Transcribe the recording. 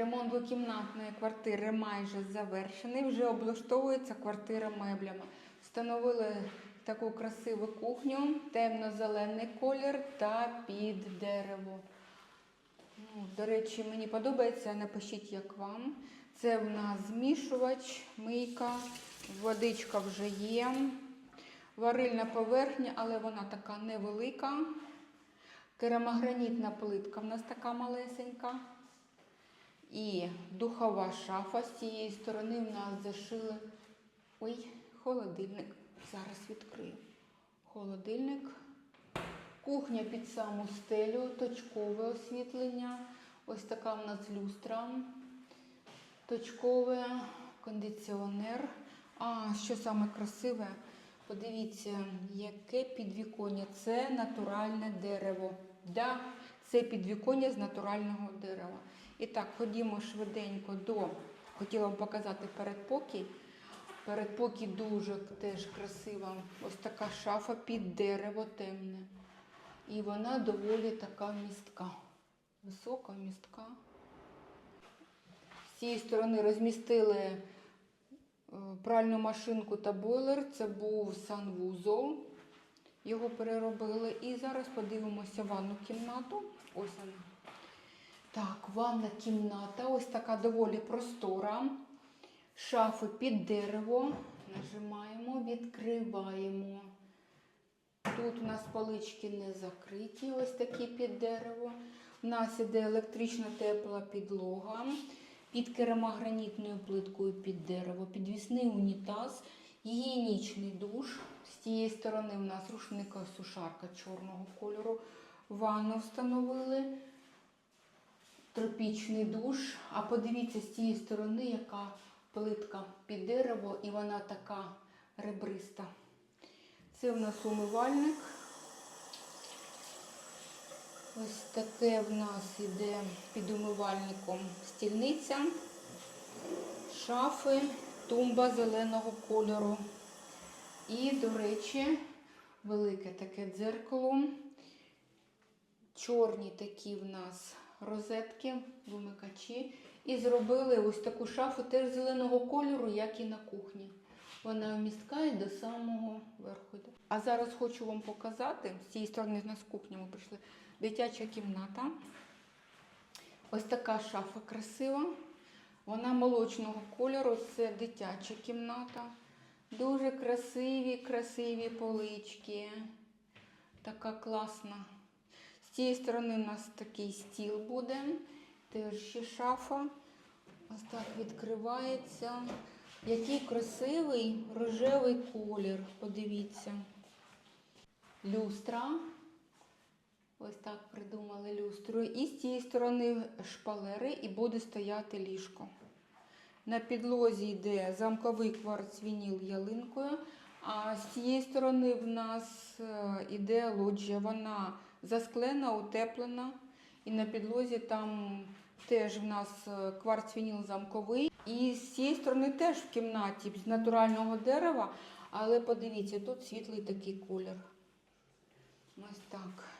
Ремонт двокімнатної квартири майже завершений. Вже облаштовується квартира меблями. Встановили таку красиву кухню, темно-зелений колір та під дерево. Ну, до речі, мені подобається. Напишіть, як вам. Це в нас змішувач, мийка, водичка вже є. Варильна поверхня, але вона така невелика. Керамогранітна плитка в нас така малесенька. І духова шафа з цієї сторони в нас зашили. Ой, холодильник. Зараз відкрию. Холодильник. Кухня під саму стелю, точкове освітлення. Ось така в нас люстра. Точкове, кондиціонер. А, що саме красиве? Подивіться, яке підвіконня. Це натуральне дерево. Да, це підвіконня з натурального дерева. І так, ходімо швиденько до. Хотіла вам показати передпокій. Передпокій дуже теж красива. Ось така шафа під дерево темне. І вона доволі така містка. Висока, містка. З цієї сторони розмістили е, пральну машинку та бойлер. Це був санвузол. Його переробили. І зараз подивимося ванну кімнату. Ось вона. Так, ванна кімната. Ось така доволі простора. Шафи під дерево. Нажимаємо, відкриваємо. Тут у нас полички не закриті, ось такі під дерево. У нас іде електрична тепла підлога під керамогранітною плиткою під дерево, підвісний унітаз, гігієнічний душ. З цієї сторони у нас рушника сушарка чорного кольору. Ванну встановили. Тропічний душ. А подивіться з цієї сторони, яка плитка під дерево, і вона така ребриста. Це в нас умивальник. Ось таке в нас іде під умивальником стільниця, шафи, тумба зеленого кольору. І, до речі, велике таке дзеркало. Чорні такі в нас розетки, вимикачі. І зробили ось таку шафу теж зеленого кольору, як і на кухні. Вона вмісткає до самого верху. А зараз хочу вам показати, з цієї сторони нас кухня ми прийшли, дитяча кімната. Ось така шафа красива. Вона молочного кольору, це дитяча кімната. Дуже красиві, красиві полички. Така класна. З цієї сторони у нас такий стіл буде. Теж ще шафа. Ось так відкривається. Який красивий рожевий колір. Подивіться. Люстра. Ось так придумали люстру. І з цієї сторони шпалери і буде стояти ліжко. На підлозі йде замковий кварц вініл ялинкою. А з цієї сторони в нас е, іде лоджія. Вона засклена, утеплена. І на підлозі там теж в нас кварцвініл кварц замковий. І з цієї сторони теж в кімнаті з натурального дерева. Але подивіться, тут світлий такий колір. Ось так.